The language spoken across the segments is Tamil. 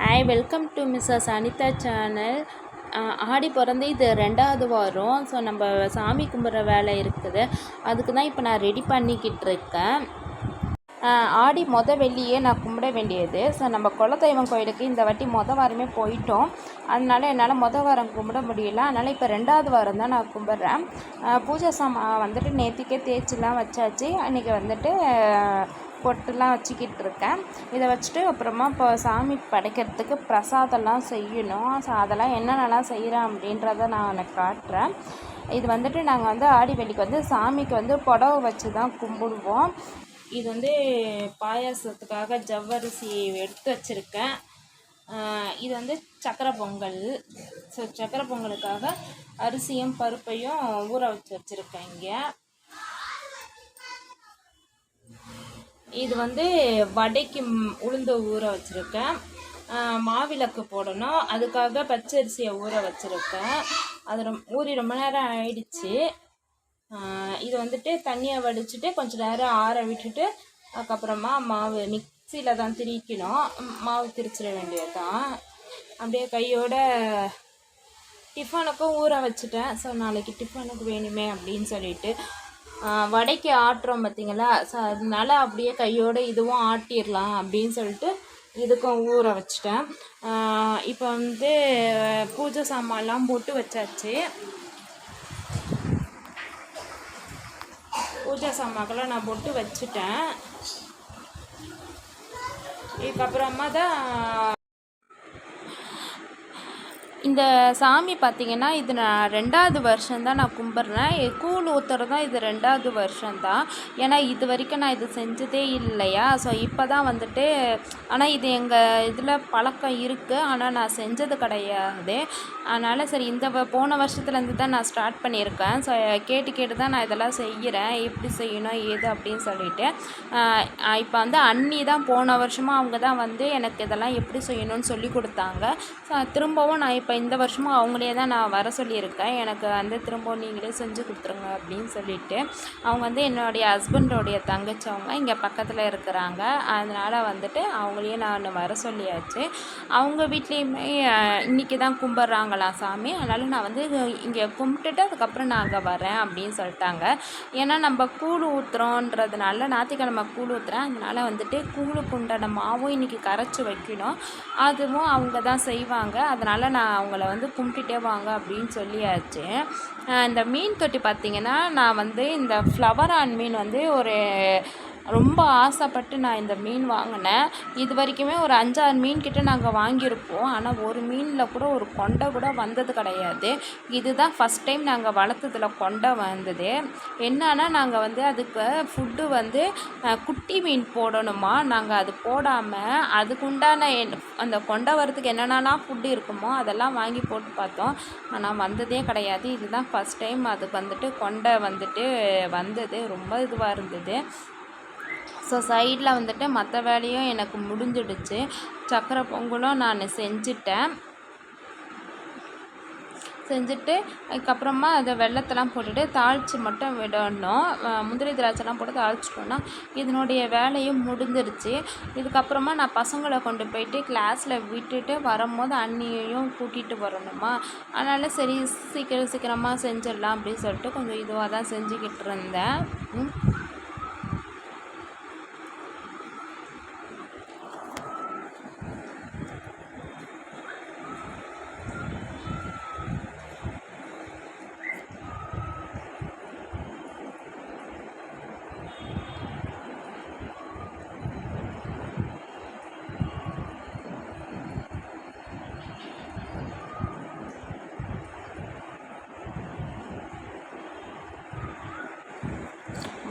Hi welcome to Mrs Anitha channel ஆடி பிறந்து இது ரெண்டாவது வாரம். ஸோ நம்ம சாமி கும்பிட்ற வேலை இருக்குது. அதுக்கு தான் இப்போ நான் ரெடி பண்ணிக்கிட்டு இருக்கேன். ஆடி மொத வெள்ளியே நான் கும்பிட வேண்டியது. ஸோ நம்ம குலதெய்வம் கோயிலுக்கு இந்த வாட்டி மொதல் வாரமே போயிட்டோம். அதனால் என்னால் மொதல் வாரம் கும்பிட முடியல. அதனால் இப்போ ரெண்டாவது வாரம் தான் நான் கும்பிட்றேன். பூஜை சாமா வந்துட்டு நேற்றுக்கே தேய்ச்சிலாம் வச்சாச்சு. அன்றைக்கி வந்துட்டு பொட்டுலாம் வச்சுக்கிட்டு இருக்கேன். இதை வச்சுட்டு அப்புறமா இப்போ சாமி படைக்கிறதுக்கு பிரசாதம்லாம் செய்யணும். ஸோ அதெல்லாம் என்னென்னலாம் செய்கிறேன் அப்படின்றத நான் உனக்கு காட்டுறேன். இது வந்துட்டு நாங்கள் வந்து ஆடி வெள்ளிக்கு வந்து சாமிக்கு வந்து புடவை வச்சு தான் கும்பிடுவோம். இது வந்து பாயாசத்துக்காக ஜவ்வரிசி எடுத்து வச்சுருக்கேன். இது வந்து சக்கரை பொங்கல். ஸோ சக்கரை பொங்கலுக்காக அரிசியும் பருப்பையும் ஊற வச்சு வச்சுருக்கேன் இங்கே. இது வந்து வடைக்கு ம், உளுந்து ஊற வச்சுருக்கேன். மாவிளக்கு போடணும். அதுக்காக பச்சரிசியை ஊற வச்சுருக்கேன். அது ரொம் ஊறி ரொம்ப நேரம் ஆயிடுச்சு. இது வந்துட்டு தண்ணியை வடிச்சிட்டு கொஞ்சம் நேரம் ஆற விட்டுட்டு அதுக்கப்புறமா மாவு மிக்சியில் தான் திரிக்கணும். மாவு திரிச்சிட வேண்டியது தான் அப்படியே கையோட டிஃபனுக்கும் ஊற வச்சுட்டேன். ஸோ நாளைக்கு டிஃபனுக்கு வேணுமே அப்படின்னு சொல்லிட்டு வடைக்கு ஆட்டுறோம் பார்த்தீங்களா ஸோ அதனால அப்படியே கையோட இதுவும் ஆட்டிடலாம் அப்படின்னு சொல்லிட்டு இதுக்கும் ஊற வச்சுட்டேன். இப்போ வந்து பூஜை சாமான்லாம் போட்டு வச்சாச்சு. பூஜை சாமான்கெல்லாம் நான் போட்டு வச்சுட்டேன். இதுக்கப்புறமா தான் இந்த சாமி பார்த்திங்கன்னா இது நான் ரெண்டாவது வருஷம்தான் நான் கும்பிட்றேன். கூழ் ஊத்துறது தான் இது ரெண்டாவது வருஷம்தான் ஏன்னா இது வரைக்கும் நான் இது செஞ்சதே இல்லையா? ஸோ இப்போ தான் வந்துட்டு ஆனால் இது எங்கள் இதில் பழக்கம் இருக்குது ஆனால் நான் செஞ்சது கிடையாது. அதனால் சரி இந்த வ- போன வருஷத்துலேருந்து தான் நான் ஸ்டார்ட் பண்ணியிருக்கேன். ஸோ கேட்டு கேட்டு தான் நான் இதெல்லாம் செய்கிறேன். எப்படி செய்யணும் ஏது அப்படின்னு சொல்லிட்டு. இப்போ வந்து அண்ணி தான் போன வருஷமாக அவங்க தான் வந்து எனக்கு இதெல்லாம் எப்படி செய்யணும்னு சொல்லி கொடுத்தாங்க. ஸோ திரும்பவும் நான் இப்போ இந்த வருஷமும் அவங்களே தான் நான் வர சொல்லியிருக்கேன். எனக்கு வந்து திரும்பவும் நீங்களே செஞ்சு கொடுத்துருங்க அப்படின்னு சொல்லிட்டு அவங்க வந்து என்னுடைய ஹஸ்பண்டோடைய தங்கச்சி அவங்க இங்கே பக்கத்தில் இருக்கிறாங்க. அதனால் வந்துட்டு அவங்களையே நான் வர சொல்லியாச்சு. அவங்க வீட்லேயுமே இன்றைக்கி தான் கும்பிட்றாங்களாம் சாமி. அதனால் நான் வந்து இங்கே கும்பிட்டுட்டு அதுக்கப்புறம் நான் அங்கே வரேன் அப்படின்னு சொல்லிட்டாங்க. ஏன்னா நம்ம கூழ் ஊற்றுறோன்றதுனால ஞாயிற்றுக்கிழமை கூழ் ஊற்றுறேன் அதனால் வந்துட்டு கூழு குண்டான மாவும் இன்றைக்கி கரைச்சி வைக்கணும். அதுவும் அவங்க தான் செய்வாங்க. அதனால் நான் அவங்கள வந்து கும்பிட்டுட்டே வாங்க அப்படின்னு சொல்லியாச்சு. இந்த மீன் தொட்டி பார்த்திங்கன்னா நான் வந்து இந்த ஃப்ளவர் ஆன் மீன் வந்து ஒரு ரொம்ப ஆசைப்பட்டு நான் இந்த மீன் வாங்கினேன். இது வரைக்குமே ஒரு அஞ்சாறு மீன் கிட்ட நாங்கள் வாங்கியிருப்போம். ஆனால் ஒரு மீனில் கூட ஒரு கொண்டை கூட வந்தது கிடையாது. இதுதான் ஃபஸ்ட் டைம் நாங்கள் வளர்த்ததில் கொண்டை வந்தது. என்னன்னா நாங்கள் வந்து அதுக்கு ஃபுட்டு வந்து குட்டி மீன் போடணுமா? நாங்கள் அது போடாமல் அதுக்குண்டான என்- அந்த கொண்டை வரத்துக்கு என்னென்னலாம் ஃபுட்டு இருக்குமோ அதெல்லாம் வாங்கி போட்டு பார்த்தோம். ஆனால் வந்ததே கிடையாது. இதுதான் ஃபஸ்ட் டைம் அதுக்கு வந்துட்டு கொண்டை வந்துட்டு வந்தது. ரொம்ப இதுவாக இருந்தது. ஸோ சைடில் வந்துட்டு மற்ற வேலையும் எனக்கு முடிஞ்சிடுச்சு. சக்கரை பொங்கலும் நான் செஞ்சுட்டேன். செஞ்சுட்டு அதுக்கப்புறமா அதை வெள்ளத்தெல்லாம் போட்டுட்டு தாளித்து மட்டும் விடணும். முந்திரி திராட்சைலாம் போட்டு தாளிச்சிட்டோன்னா இதனுடைய வேலையும் முடிஞ்சிருச்சு. இதுக்கப்புறமா நான் பசங்களை கொண்டு போயிட்டு கிளாஸில் விட்டுட்டு வரும்போது அண்ணியையும் கூட்டிகிட்டு வரணுமா? அதனால் சரி சீக்கிரம் சீக்கிரமாக செஞ்சிடலாம் அப்படின்னு சொல்லிட்டு கொஞ்சம் இதுவாக தான் செஞ்சுக்கிட்டு இருந்தேன்.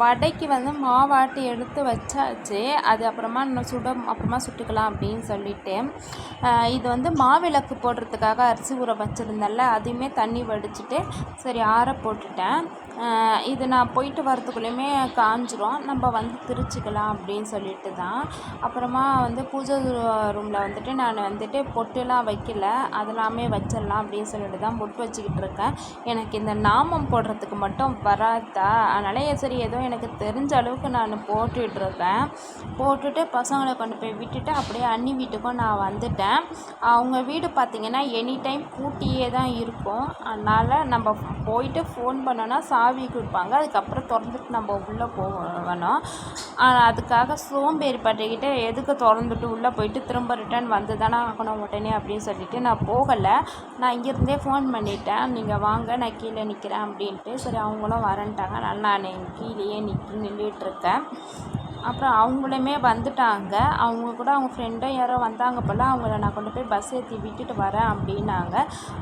வடைக்கு வந்து மாவாட்டி எடுத்து வச்சாச்சு. அது அப்புறமா இன்னும் சுட அப்புறமா சுட்டுக்கலாம் அப்படின்னு சொல்லிட்டு. இது வந்து மாவிளக்கு போடுறதுக்காக அரிசி ஊற வச்சுருந்தேன்ல அதையுமே தண்ணி வடிச்சிட்டு சரி ஆற போட்டுட்டேன். இது நான் போயிட்டு வரத்துக்குள்ளேயுமே காஞ்சிரும் நம்ம வந்து திரிச்சுக்கலாம் அப்படின்னு சொல்லிட்டு தான். அப்புறமா வந்து பூஜை ரூமில் வந்துட்டு நான் வந்துட்டு பொட்டுலாம் வைக்கல. அதெல்லாமே வச்சிடலாம் அப்படின்னு சொல்லிட்டு தான் பொட்டு வச்சுக்கிட்டு இருக்கேன். எனக்கு இந்த நாமம் போடுறதுக்கு மட்டும் வராதா? அதனால் சரி ஏதோ எனக்கு தெரிஞ்ச அளவுக்கு நான் போட்டுட்ருக்கேன் போட்டுட்டு பசங்களை கொண்டு போய் விட்டுட்டு அப்படியே அண்ணி வீட்டுக்கும் நான் வந்துட்டேன். அவங்க வீடு பார்த்திங்கன்னா எனி டைம் பூட்டியே தான் இருக்கும். அதனால் நம்ம போயிட்டு ஃபோன் பண்ணோன்னா சாவி கொடுப்பாங்க. அதுக்கப்புறம் திறந்துட்டு நம்ம உள்ளே போகணும். ஆனா, அதுக்காக சோம்பேறி பட்டுக்கிட்டு எதுக்கு திறந்துட்டு உள்ளே போயிட்டு திரும்ப ரிட்டர்ன் வந்து தானே ஆகணும் உடனே அப்படின்னு சொல்லிட்டு நான் போகலை. நான் இங்கேருந்தே ஃபோன் பண்ணிட்டேன். நீங்கள் வாங்க நான் கீழே நிற்கிறேன் அப்படின்ட்டு. சரி அவங்களும் வரேன்ட்டாங்க. நான் நான் கீழேயே நிற்கி நின்றுட்டுருக்கேன் அப்புறம் அவங்களுமே வந்துட்டாங்க. அவங்க கூட அவங்க ஃப்ரெண்டும் யாரோ வந்தாங்க போல் அவங்கள நான் கொண்டு போய் பஸ் ஏற்றி விட்டுட்டு வரேன் அப்படின்னாங்க.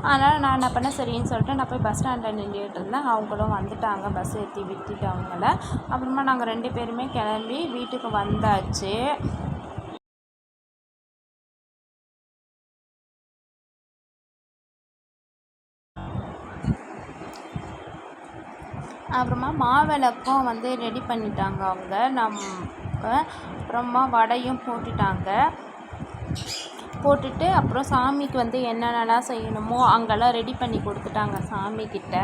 அதனால் நான் என்ன பண்ணேன் சரின்னு சொல்லிட்டு நான் போய் பஸ் ஸ்டாண்டில் நின்றுட்டு இருந்தேன். அவங்களும் வந்துட்டாங்க பஸ் ஏற்றி விட்டுட்டு அவங்கள. அப்புறமா நாங்கள் ரெண்டு பேருமே கிளம்பி வீட்டுக்கு வந்தாச்சு. அப்புறமா மாவிளக்கும் வந்து ரெடி பண்ணிட்டாங்க அவங்க. நம் அப்புறமா வடையும் போட்டுட்டாங்க. போட்டுட்டு அப்புறம் சாமிக்கு வந்து என்னென்னலாம் செய்யணுமோ அங்கெல்லாம் ரெடி பண்ணி கொடுத்துட்டாங்க சாமிக்கிட்ட.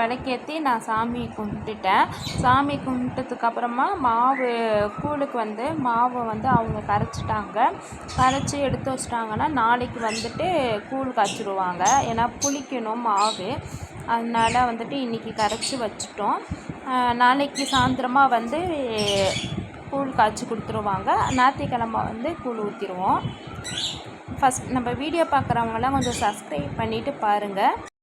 விளக்கேற்றி நான் சாமி கும்பிட்டுட்டேன். சாமி கும்பிட்டதுக்கப்புறமா மாவு கூழுக்கு வந்து மாவை வந்து அவங்க கரைச்சிட்டாங்க. கரைச்சி எடுத்து வச்சிட்டாங்கன்னா நாளைக்கு வந்துட்டு கூழ் காய்ச்சிடுவாங்க ஏன்னா புளிக்கணும் மாவு. அதனால் வந்துட்டு இன்றைக்கி கரைச்சி வச்சுட்டோம். நாளைக்கு சாயந்தரமாக வந்து கூழ் காய்ச்சி கொடுத்துருவாங்க. ஞாயிற்றுக்கிழம வந்து கூழ் ஊற்றிடுவோம் ஃபஸ்ட் நம்ம வீடியோ பார்க்குறவங்களாம் கொஞ்சம் சப்ஸ்கிரைப் பண்ணிவிட்டு பாருங்கள்